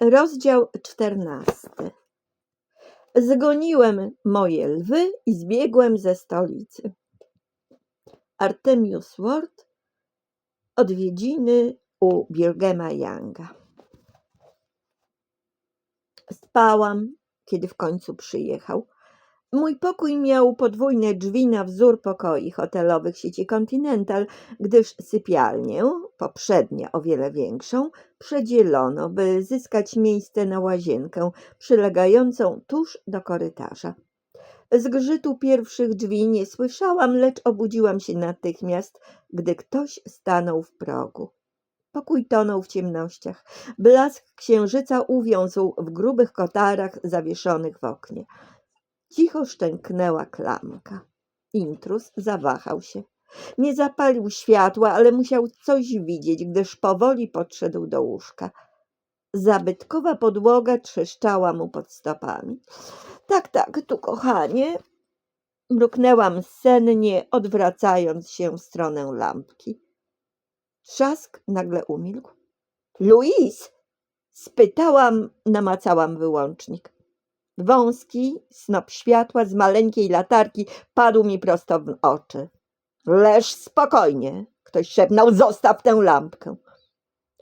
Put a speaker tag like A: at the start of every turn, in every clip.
A: Rozdział czternasty. Zgoniłem moje lwy i zbiegłem ze stolicy. Artemius Ward Odwiedziny u Birgema Younga. Spałam, kiedy w końcu przyjechał. Mój pokój miał podwójne drzwi na wzór pokoi hotelowych sieci Continental, gdyż sypialnię, poprzednia o wiele większą, przedzielono, by zyskać miejsce na łazienkę przylegającą tuż do korytarza. Zgrzytu pierwszych drzwi nie słyszałam, lecz obudziłam się natychmiast, gdy ktoś stanął w progu. Pokój tonął w ciemnościach. Blask księżyca uwiązł w grubych kotarach zawieszonych w oknie. Cicho szczęknęła klamka. Intruz zawahał się. Nie zapalił światła, ale musiał coś widzieć, gdyż powoli podszedł do łóżka. Zabytkowa podłoga trzeszczała mu pod stopami. Tak, tak, tu kochanie. Mruknęłam sennie, odwracając się w stronę lampki. Trzask nagle umilkł. Louise! Spytałam, namacałam wyłącznik. Wąski snop światła z maleńkiej latarki padł mi prosto w oczy. Leż spokojnie, ktoś szepnął, zostaw tę lampkę.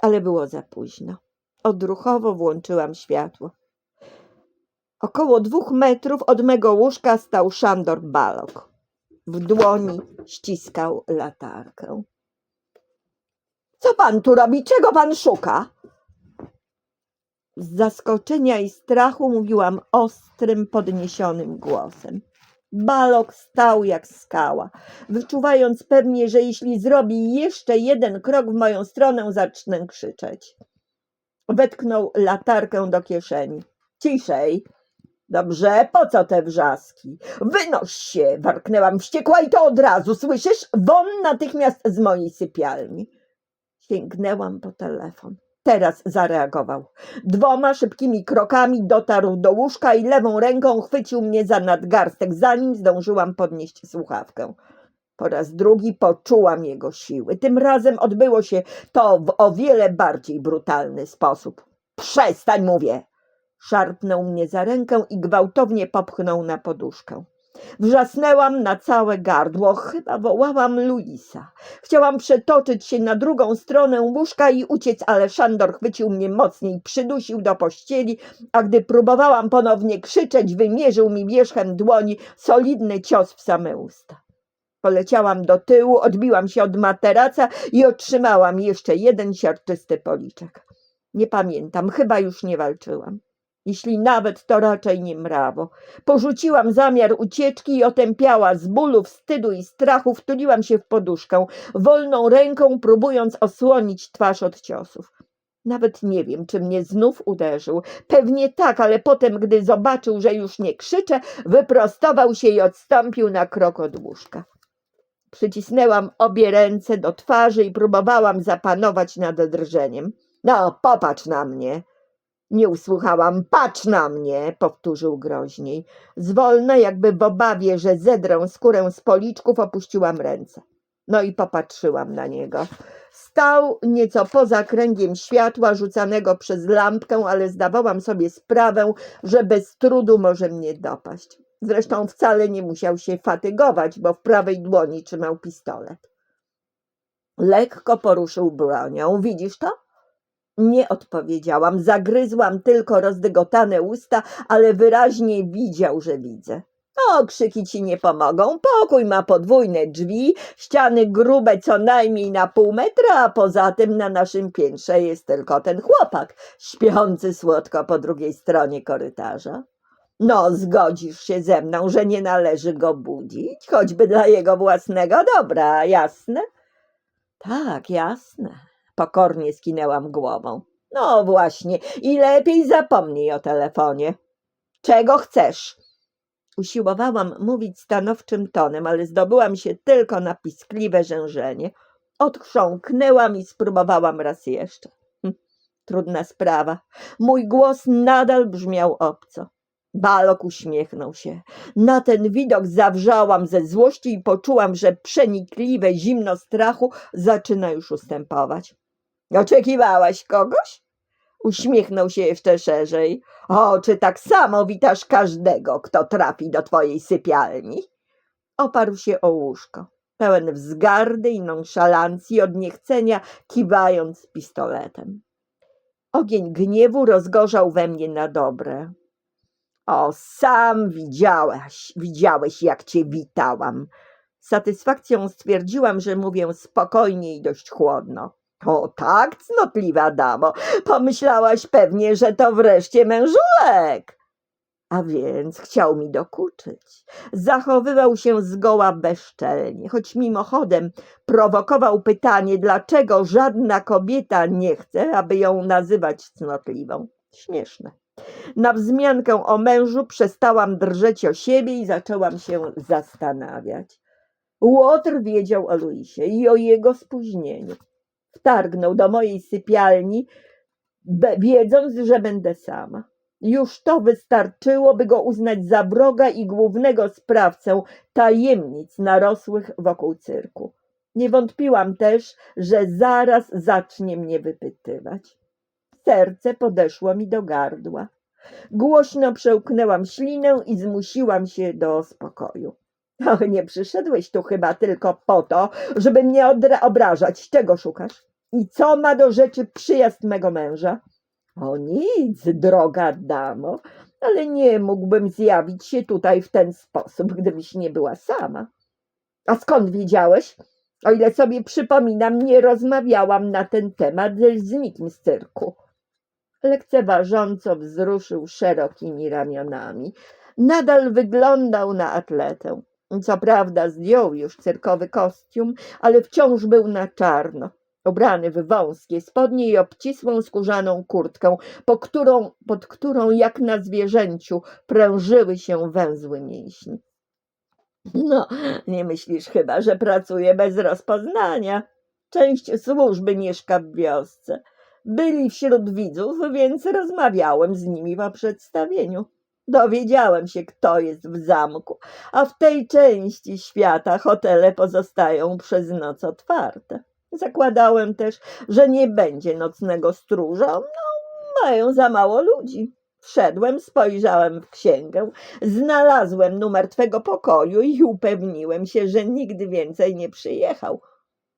A: Ale było za późno. Odruchowo włączyłam światło. Około dwóch metrów od mego łóżka stał Szandor Balok. W dłoni ściskał latarkę. Co pan tu robi? Czego pan szuka? Z zaskoczenia i strachu mówiłam ostrym, podniesionym głosem. Balok stał jak skała, wyczuwając pewnie, że jeśli zrobi jeszcze jeden krok w moją stronę, zacznę krzyczeć. Wetknął latarkę do kieszeni. Ciszej. Dobrze, po co te wrzaski? Wynoś się, warknęłam wściekła i to od razu, słyszysz? Won natychmiast z mojej sypialni. Sięgnęłam po telefon. Teraz zareagował. Dwoma szybkimi krokami dotarł do łóżka i lewą ręką chwycił mnie za nadgarstek, zanim zdążyłam podnieść słuchawkę. Po raz drugi poczułam jego siły. Tym razem odbyło się to w o wiele bardziej brutalny sposób. Przestań, mówię! Szarpnął mnie za rękę i gwałtownie popchnął na poduszkę. Wrzasnęłam na całe gardło, chyba wołałam Luisa. Chciałam przetoczyć się na drugą stronę łóżka i uciec, ale Szandor chwycił mnie mocniej, przydusił do pościeli, a gdy próbowałam ponownie krzyczeć, wymierzył mi wierzchem dłoni solidny cios w same usta. Poleciałam do tyłu, odbiłam się od materaca i otrzymałam jeszcze jeden siarczysty policzek. Nie pamiętam, chyba już nie walczyłam. Jeśli nawet, to raczej nie mrawo. Porzuciłam zamiar ucieczki i otępiała z bólu, wstydu i strachu wtuliłam się w poduszkę, wolną ręką próbując osłonić twarz od ciosów. Nawet nie wiem, czy mnie znów uderzył. Pewnie tak, ale potem, gdy zobaczył, że już nie krzyczę, wyprostował się i odstąpił na krok od łóżka. Przycisnęłam obie ręce do twarzy i próbowałam zapanować nad drżeniem. No, popatrz na mnie. Nie usłuchałam. Patrz na mnie, powtórzył groźniej. Zwolna, jakby w obawie, że zedrę skórę z policzków, opuściłam ręce. No i popatrzyłam na niego. Stał nieco poza kręgiem światła rzucanego przez lampkę, ale zdawałam sobie sprawę, że bez trudu może mnie dopaść. Zresztą wcale nie musiał się fatygować, bo w prawej dłoni trzymał pistolet. Lekko poruszył bronią. Widzisz to? Nie odpowiedziałam, zagryzłam tylko rozdygotane usta, ale wyraźnie widział, że widzę. O, krzyki ci nie pomogą. Pokój ma podwójne drzwi, ściany grube co najmniej na pół metra, a poza tym na naszym piętrze jest tylko ten chłopak, śpiący słodko po drugiej stronie korytarza. No, zgodzisz się ze mną, że nie należy go budzić, choćby dla jego własnego dobra, jasne? Tak, jasne. Pokornie skinęłam głową. No właśnie, i lepiej zapomnij o telefonie. Czego chcesz? Usiłowałam mówić stanowczym tonem, ale zdobyłam się tylko na piskliwe rzężenie. Odchrząknęłam i spróbowałam raz jeszcze. Hm, trudna sprawa. Mój głos nadal brzmiał obco. Balok uśmiechnął się. Na ten widok zawrzałam ze złości i poczułam, że przenikliwe zimno strachu zaczyna już ustępować. Oczekiwałaś kogoś? Uśmiechnął się jeszcze szerzej. O, czy tak samo witasz każdego, kto trafi do twojej sypialni? Oparł się o łóżko, pełen wzgardy i nonszalancji od niechcenia, kiwając pistoletem. Ogień gniewu rozgorzał we mnie na dobre. O, sam widziałeś, widziałeś, jak cię witałam. Z satysfakcją stwierdziłam, że mówię spokojnie i dość chłodno. O tak, cnotliwa damo, pomyślałaś pewnie, że to wreszcie mężulek. A więc chciał mi dokuczyć. Zachowywał się zgoła bezczelnie, choć mimochodem prowokował pytanie, dlaczego żadna kobieta nie chce, aby ją nazywać cnotliwą. Śmieszne. Na wzmiankę o mężu przestałam drżeć o siebie i zaczęłam się zastanawiać. Łotr wiedział o Luisie i o jego spóźnieniu. Wtargnął do mojej sypialni, wiedząc, że będę sama. Już to wystarczyło, by go uznać za wroga i głównego sprawcę tajemnic narosłych wokół cyrku. Nie wątpiłam też, że zaraz zacznie mnie wypytywać. Serce podeszło mi do gardła. Głośno przełknęłam ślinę i zmusiłam się do spokoju. Och, nie przyszedłeś tu chyba tylko po to, żeby mnie odra- obrażać. Czego szukasz? I co ma do rzeczy przyjazd mego męża? O nic, droga damo, ale nie mógłbym zjawić się tutaj w ten sposób, gdybyś nie była sama. A skąd wiedziałeś? O ile sobie przypominam, nie rozmawiałam na ten temat z nikim z cyrku. Lekceważąco wzruszył szerokimi ramionami. Nadal wyglądał na atletę. Co prawda zdjął już cyrkowy kostium, ale wciąż był na czarno, ubrany w wąskie spodnie i obcisłą skórzaną kurtkę, po którą, pod którą jak na zwierzęciu prężyły się węzły mięśni. No, nie myślisz chyba, że pracuję bez rozpoznania. Część służby mieszka w wiosce. Byli wśród widzów, więc rozmawiałem z nimi po przedstawieniu. Dowiedziałem się, kto jest w zamku, a w tej części świata hotele pozostają przez noc otwarte. Zakładałem też, że nie będzie nocnego stróża. No, mają za mało ludzi. Wszedłem, spojrzałem w księgę, znalazłem numer twego pokoju i upewniłem się, że nigdy więcej nie przyjechał.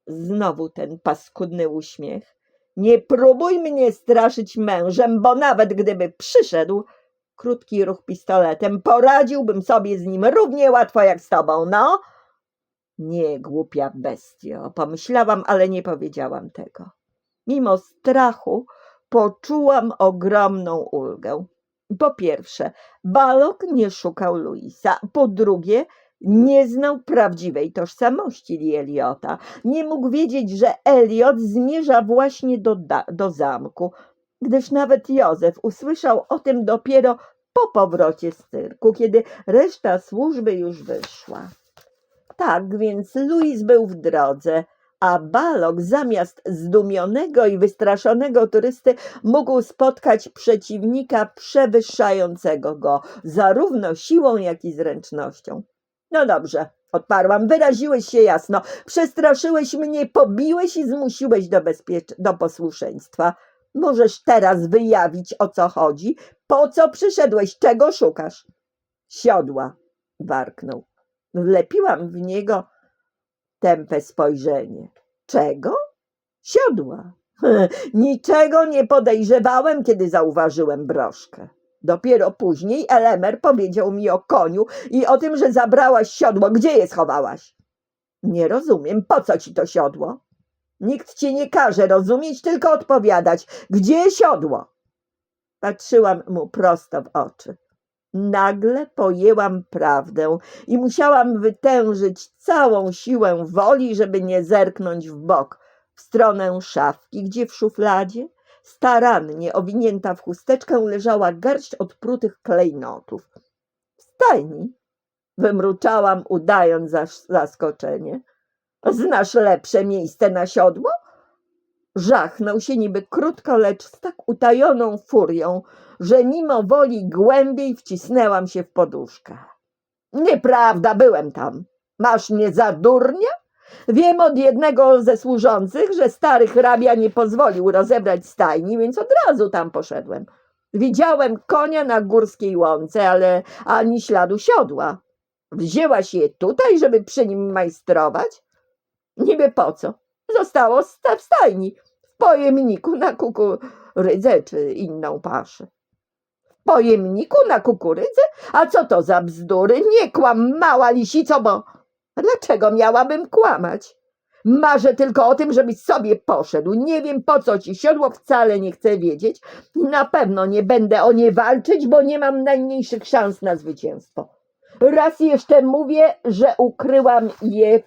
A: Znowu ten paskudny uśmiech. Nie próbuj mnie straszyć mężem, bo nawet gdyby przyszedł, krótki ruch pistoletem, poradziłbym sobie z nim równie łatwo jak z tobą, no? Nie, głupia bestio, pomyślałam, ale nie powiedziałam tego. Mimo strachu poczułam ogromną ulgę. Po pierwsze, Balok nie szukał Luisa. Po drugie, nie znał prawdziwej tożsamości Eliota. Nie mógł wiedzieć, że Eliot zmierza właśnie do, do zamku, gdyż nawet Józef usłyszał o tym dopiero po powrocie z cyrku, kiedy reszta służby już wyszła. Tak więc Louis był w drodze, a Balok zamiast zdumionego i wystraszonego turysty mógł spotkać przeciwnika przewyższającego go zarówno siłą, jak i zręcznością. No dobrze, odparłam, wyraziłeś się jasno, przestraszyłeś mnie, pobiłeś i zmusiłeś do, do posłuszeństwa. Możesz teraz wyjawić, o co chodzi? Po co przyszedłeś? Czego szukasz? Siodła, warknął. Wlepiłam w niego tępe spojrzenie. Czego? Siodła. Niczego nie podejrzewałem, kiedy zauważyłem broszkę. Dopiero później Elemer powiedział mi o koniu i o tym, że zabrałaś siodło. Gdzie je schowałaś? Nie rozumiem, po co ci to siodło? Nikt ci nie każe rozumieć, tylko odpowiadać. Gdzie siodło? Patrzyłam mu prosto w oczy. Nagle pojęłam prawdę i musiałam wytężyć całą siłę woli, żeby nie zerknąć w bok, w stronę szafki, gdzie w szufladzie, starannie owinięta w chusteczkę, leżała garść odprutych klejnotów. W stajni, wymruczałam, udając zas- zaskoczenie. Znasz lepsze miejsce na siodło? Żachnął się niby krótko, lecz z tak utajoną furią, że mimo woli głębiej wcisnęłam się w poduszkę. Nieprawda, byłem tam. Masz mnie za durnia? Wiem od jednego ze służących, że stary hrabia nie pozwolił rozebrać stajni, więc od razu tam poszedłem. Widziałem konia na górskiej łące, ale ani śladu siodła. Wzięłaś je tutaj, żeby przy nim majstrować? Niby po co? Zostało sta- w stajni, w pojemniku na kukurydzę czy inną paszę. W pojemniku na kukurydzę? A co to za bzdury? Nie kłam, mała lisico, bo dlaczego miałabym kłamać? Marzę tylko o tym, żebyś sobie poszedł. Nie wiem po co ci siodło, wcale nie chcę wiedzieć na pewno nie będę o nie walczyć, bo nie mam najmniejszych szans na zwycięstwo. Raz jeszcze mówię, że ukryłam je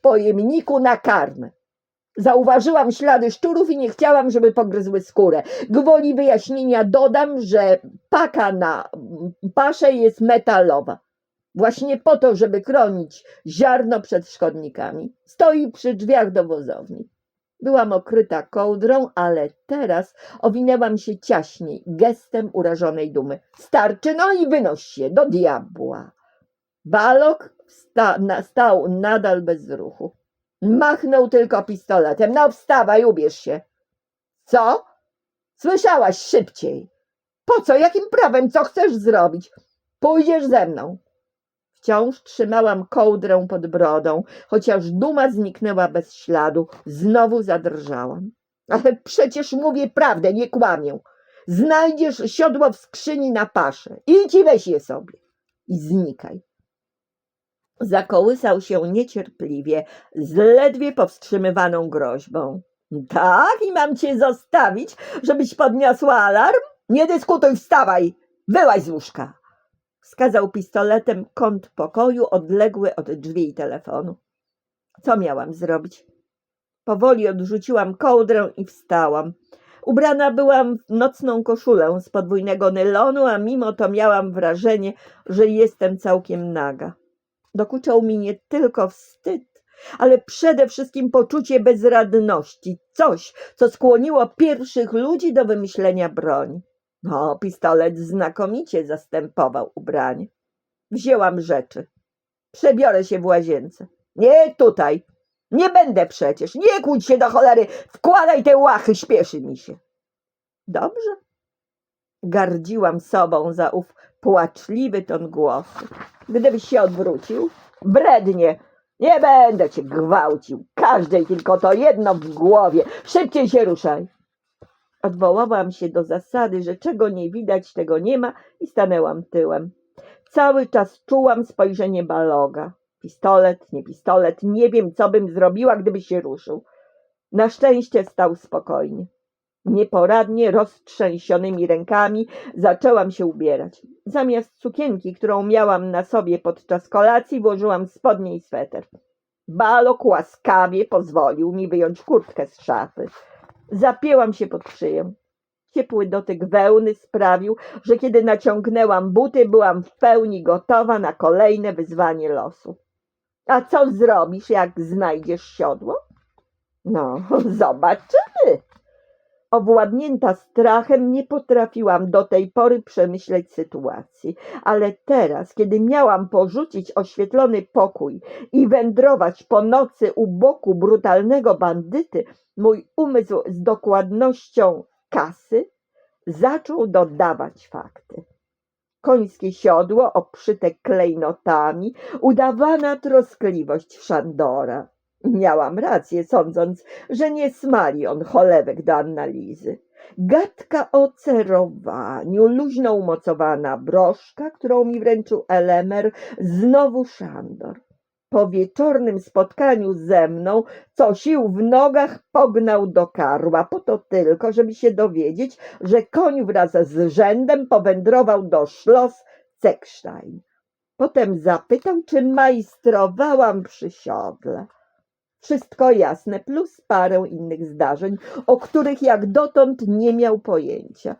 A: pojemniku na karmę. Zauważyłam ślady szczurów i nie chciałam, żeby pogryzły skórę. Gwoli wyjaśnienia dodam, że paka na paszę jest metalowa. Właśnie po to, żeby chronić ziarno przed szkodnikami. Stoi przy drzwiach do wozowni. Byłam okryta kołdrą, ale teraz owinęłam się ciaśniej, gestem urażonej dumy. Starczy, no i wynoś się do diabła. Balok sta, na, stał nadal bez ruchu. Machnął tylko pistoletem. No wstawaj, ubierz się. Co? Słyszałaś szybciej. Po co? Jakim prawem? Co chcesz zrobić? Pójdziesz ze mną. Wciąż trzymałam kołdrę pod brodą, chociaż duma zniknęła bez śladu. Znowu zadrżałam. Ale przecież mówię prawdę, nie kłamię. Znajdziesz siodło w skrzyni na paszę. Idź i weź je sobie. I znikaj. Zakołysał się niecierpliwie, z ledwie powstrzymywaną groźbą. Tak, i mam cię zostawić, żebyś podniosła alarm? Nie dyskutuj, wstawaj! Wyłaź z łóżka! Wskazał pistoletem kąt pokoju odległy od drzwi i telefonu. Co miałam zrobić? Powoli odrzuciłam kołdrę i wstałam. Ubrana byłam w nocną koszulę z podwójnego nylonu, a mimo to miałam wrażenie, że jestem całkiem naga. Dokuczał mi nie tylko wstyd, ale przede wszystkim poczucie bezradności, coś, co skłoniło pierwszych ludzi do wymyślenia broni. No, pistolet znakomicie zastępował ubranie. Wzięłam rzeczy. Przebiorę się w łazience. Nie tutaj. Nie będę przecież. Nie kłóć się do cholery. Wkładaj te łachy, śpieszy mi się. Dobrze. Gardziłam sobą za ów płaczliwy ton głosu. Gdybyś się odwrócił, brednie. Nie będę cię gwałcił. Każdej tylko to jedno w głowie. Szybciej się ruszaj. Odwołałam się do zasady, że czego nie widać, tego nie ma i stanęłam tyłem. Cały czas czułam spojrzenie baloga. Pistolet, nie pistolet, nie wiem, co bym zrobiła, gdyby się ruszył. Na szczęście stał spokojnie. Nieporadnie, roztrzęsionymi rękami zaczęłam się ubierać. Zamiast sukienki, którą miałam na sobie podczas kolacji, włożyłam spodnie i sweter. Balok łaskawie pozwolił mi wyjąć kurtkę z szafy. Zapięłam się pod szyję. Ciepły dotyk wełny sprawił, że kiedy naciągnęłam buty, byłam w pełni gotowa na kolejne wyzwanie losu. A co zrobisz, jak znajdziesz siodło? No, zobaczymy. Owładnięta strachem nie potrafiłam do tej pory przemyśleć sytuacji, ale teraz, kiedy miałam porzucić oświetlony pokój i wędrować po nocy u boku brutalnego bandyty, mój umysł z dokładnością kasy zaczął dodawać fakty. Końskie siodło obszyte klejnotami, udawana troskliwość Szandora. Miałam rację, sądząc, że nie smali on cholewek do analizy. Gadka o cerowaniu, luźno umocowana broszka, którą mi wręczył Elemer, znowu Szandor. Po wieczornym spotkaniu ze mną, co sił w nogach pognał do karła, po to tylko, żeby się dowiedzieć, że koń wraz z rzędem powędrował do Schloss Zeckstein. Potem zapytał, czy majstrowałam przy siodle. Wszystko jasne, plus parę innych zdarzeń, o których jak dotąd nie miał pojęcia.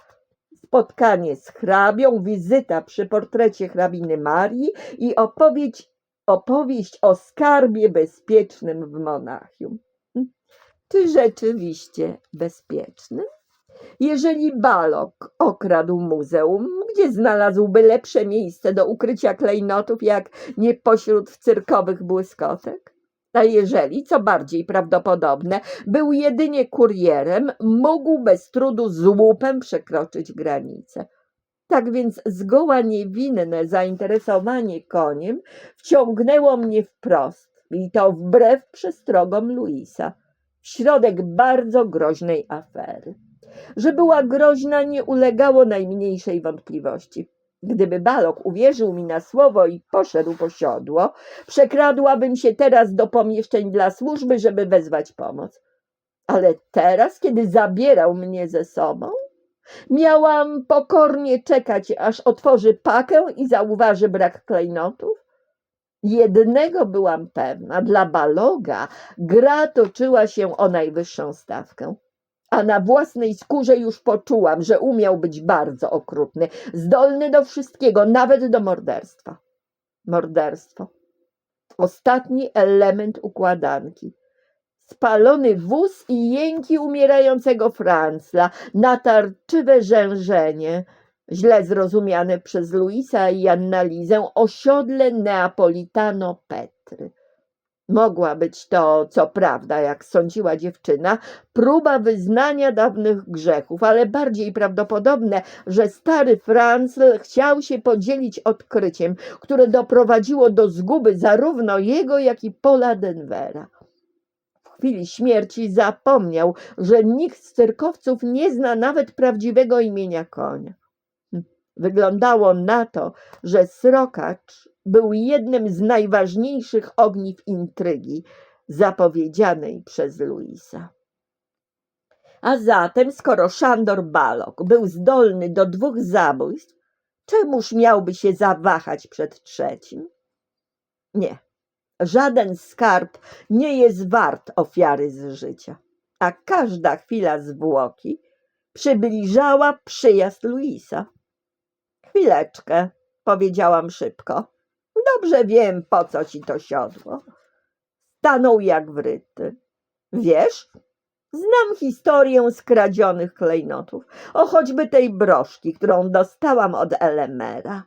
A: Spotkanie z hrabią, wizyta przy portrecie hrabiny Marii i opowieść, opowieść o skarbie bezpiecznym w Monachium. Czy rzeczywiście bezpiecznym? Jeżeli Balok okradł muzeum, gdzie znalazłby lepsze miejsce do ukrycia klejnotów, jak nie pośród cyrkowych błyskotek? A jeżeli, co bardziej prawdopodobne, był jedynie kurierem, mógł bez trudu z łupem przekroczyć granicę. Tak więc zgoła niewinne zainteresowanie koniem wciągnęło mnie wprost i to wbrew przestrogom Luisa w środek bardzo groźnej afery. Że była groźna, nie ulegało najmniejszej wątpliwości. Gdyby Balok uwierzył mi na słowo i poszedł po siodło, przekradłabym się teraz do pomieszczeń dla służby, żeby wezwać pomoc. Ale teraz, kiedy zabierał mnie ze sobą, miałam pokornie czekać, aż otworzy pakę i zauważy brak klejnotów. Jednego byłam pewna, dla Baloga gra toczyła się o najwyższą stawkę. A na własnej skórze już poczułam, że umiał być bardzo okrutny, zdolny do wszystkiego, nawet do morderstwa. Morderstwo. Ostatni element układanki. Spalony wóz i jęki umierającego Francla, natarczywe rzężenie, źle zrozumiane przez Luisa i Annalizę, osiodle Neapolitano Petry. Mogła być to, co prawda, jak sądziła dziewczyna, próba wyznania dawnych grzechów, ale bardziej prawdopodobne, że stary Francl chciał się podzielić odkryciem, które doprowadziło do zguby zarówno jego, jak i Pola Denvera. W chwili śmierci zapomniał, że nikt z cyrkowców nie zna nawet prawdziwego imienia konia. Wyglądało na to, że srokacz był jednym z najważniejszych ogniw intrygi zapowiedzianej przez Luisa. A zatem, skoro Szandor Balok był zdolny do dwóch zabójstw, czemuż miałby się zawahać przed trzecim? Nie, żaden skarb nie jest wart ofiary z życia, a każda chwila zwłoki przybliżała przyjazd Luisa. Chwileczkę, powiedziałam szybko. Dobrze wiem, po co ci to siodło. Stanął jak wryty. Wiesz, znam historię skradzionych klejnotów, o choćby tej broszki, którą dostałam od Elemera.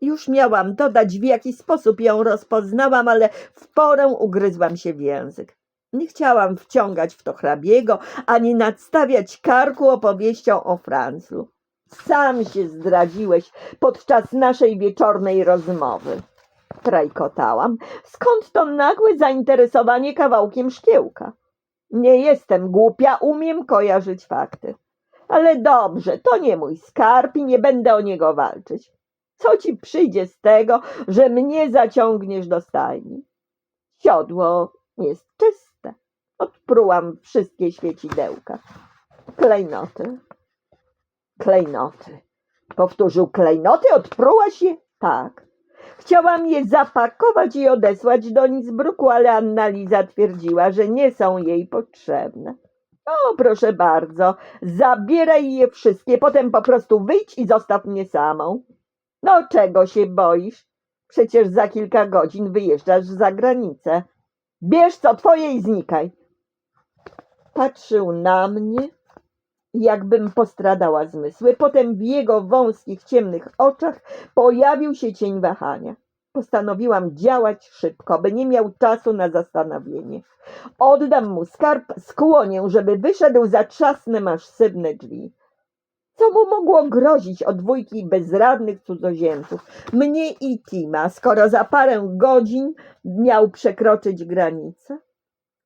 A: Już miałam dodać, w jaki sposób ją rozpoznałam, ale w porę ugryzłam się w język. Nie chciałam wciągać w to hrabiego, ani nadstawiać karku opowieścią o Franclu. Sam się zdradziłeś podczas naszej wieczornej rozmowy. Trajkotałam. Skąd to nagłe zainteresowanie kawałkiem szkiełka? Nie jestem głupia, umiem kojarzyć fakty. Ale dobrze, to nie mój skarb i nie będę o niego walczyć. Co ci przyjdzie z tego, że mnie zaciągniesz do stajni? Siodło jest czyste. Odprułam wszystkie świecidełka. Klejnoty. Klejnoty. Powtórzył klejnoty, odprułaś je? Tak. Chciałam je zapakować i odesłać do Innsbrucku, ale Annaliza twierdziła, że nie są jej potrzebne. O, proszę bardzo, zabieraj je wszystkie, potem po prostu wyjdź i zostaw mnie samą. No, czego się boisz? Przecież za kilka godzin wyjeżdżasz za granicę. Bierz co twoje i znikaj. Patrzył na mnie, jakbym postradała zmysły. Potem w jego wąskich, ciemnych oczach pojawił się cień wahania. Postanowiłam działać szybko, by nie miał czasu na zastanowienie. Oddam mu skarb, skłonię, żeby wyszedł, zatrzasnę masywne drzwi. Co mu mogło grozić od dwójki bezradnych cudzoziemców, mnie i Tima, skoro za parę godzin miał przekroczyć granicę?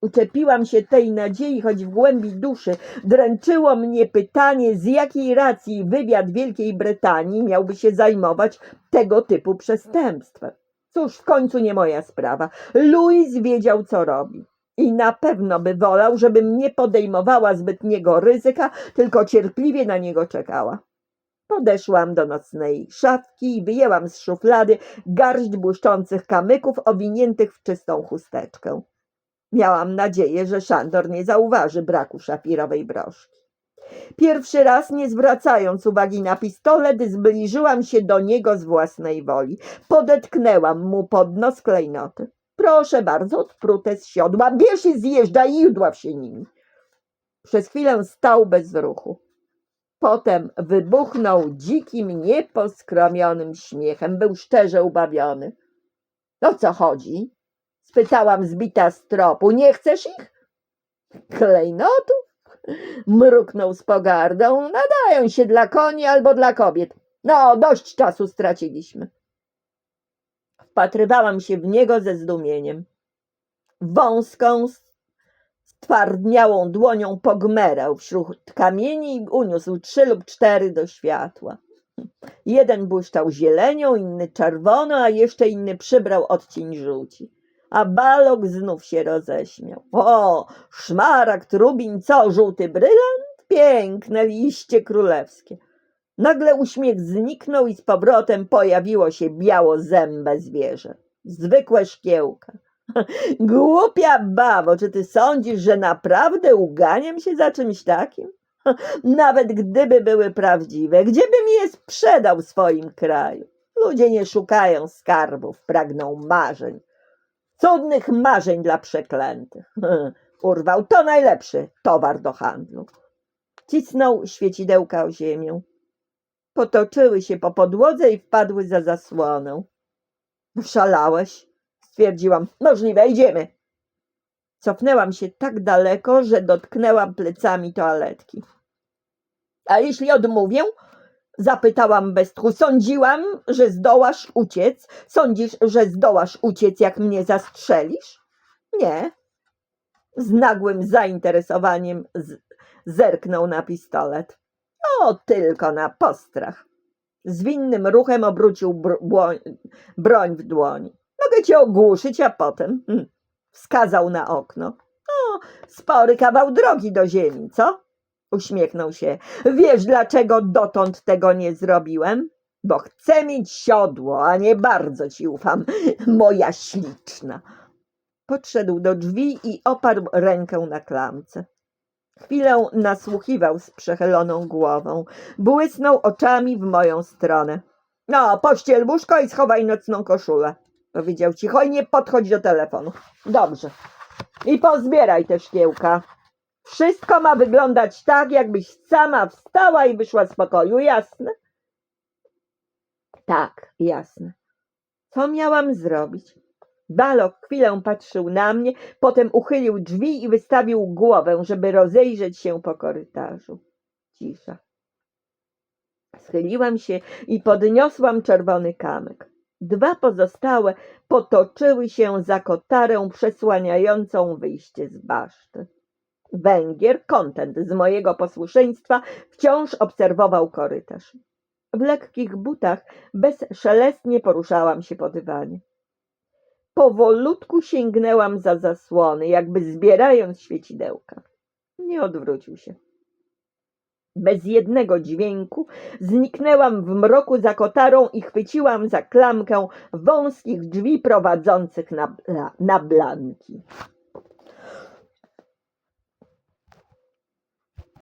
A: Uczepiłam się tej nadziei, choć w głębi duszy dręczyło mnie pytanie, z jakiej racji wywiad Wielkiej Brytanii miałby się zajmować tego typu przestępstwem. Cóż, w końcu nie moja sprawa. Louis wiedział, co robi. I na pewno by wolał, żebym nie podejmowała zbytniego ryzyka, tylko cierpliwie na niego czekała. Podeszłam do nocnej szafki i wyjęłam z szuflady garść błyszczących kamyków owiniętych w czystą chusteczkę. Miałam nadzieję, że Szandor nie zauważy braku szafirowej broszki. Pierwszy raz, nie zwracając uwagi na pistolet, zbliżyłam się do niego z własnej woli. Podetknęłam mu pod nos klejnoty. Proszę bardzo, odprute z siodła, bierz i zjeżdżaj i udław się nimi. Przez chwilę stał bez ruchu. Potem wybuchnął dzikim, nieposkromionym śmiechem. Był szczerze ubawiony. O co chodzi? Spytałam zbita z tropu. Nie chcesz ich? Klejnotów? Mruknął z pogardą. Nadają się dla koni albo dla kobiet. No, dość czasu straciliśmy. Wpatrywałam się w niego ze zdumieniem. Wąską, stwardniałą dłonią pogmerał wśród kamieni i uniósł trzy lub cztery do światła. Jeden błyszczał zielenią, inny czerwono, a jeszcze inny przybrał odcień żółci. A balok znów się roześmiał. O, szmaragd, rubin, co, żółty brylant? Piękne liście królewskie. Nagle uśmiech zniknął i z powrotem pojawiło się białozębe zwierzę. Zwykłe szkiełka. Głupia bawo, czy ty sądzisz, że naprawdę uganiam się za czymś takim? Nawet gdyby były prawdziwe, gdzie bym je sprzedał w swoim kraju? Ludzie nie szukają skarbów, pragną marzeń. Cudnych marzeń dla przeklętych. Urwał to najlepszy towar do handlu. Cisnął świecidełka o ziemię. Potoczyły się po podłodze i wpadły za zasłonę. Szalałeś, stwierdziłam. Możliwe, idziemy. Cofnęłam się tak daleko, że dotknęłam plecami toaletki. A jeśli odmówię? Zapytałam bez tchu. Sądziłam, że zdołasz uciec. Sądzisz, że zdołasz uciec, jak mnie zastrzelisz? Nie. Z nagłym zainteresowaniem z- zerknął na pistolet. O, tylko na postrach. Zwinnym ruchem obrócił br- broń w dłoni. Mogę cię ogłuszyć, a potem hm, wskazał na okno. O, spory kawał drogi do ziemi, co? Uśmiechnął się. Wiesz, dlaczego dotąd tego nie zrobiłem? Bo chcę mieć siodło, a nie bardzo ci ufam, moja śliczna. Podszedł do drzwi i oparł rękę na klamce. Chwilę nasłuchiwał z przechyloną głową. Błysnął oczami w moją stronę. No, pościel łóżko i schowaj nocną koszulę. Powiedział cicho i nie podchodź do telefonu. Dobrze. I pozbieraj te szkiełka. Wszystko ma wyglądać tak, jakbyś sama wstała i wyszła z pokoju, jasne? Tak, jasne. Co miałam zrobić? Balok chwilę patrzył na mnie, potem uchylił drzwi i wystawił głowę, żeby rozejrzeć się po korytarzu. Cisza. Schyliłam się i podniosłam czerwony kamyk. Dwa pozostałe potoczyły się za kotarę przesłaniającą wyjście z baszty. Węgier, kontent z mojego posłuszeństwa, wciąż obserwował korytarz. W lekkich butach bezszelestnie poruszałam się po dywanie. Powolutku sięgnęłam za zasłony, jakby zbierając świecidełka. Nie odwrócił się. Bez jednego dźwięku zniknęłam w mroku za kotarą i chwyciłam za klamkę wąskich drzwi prowadzących na, na, na blanki.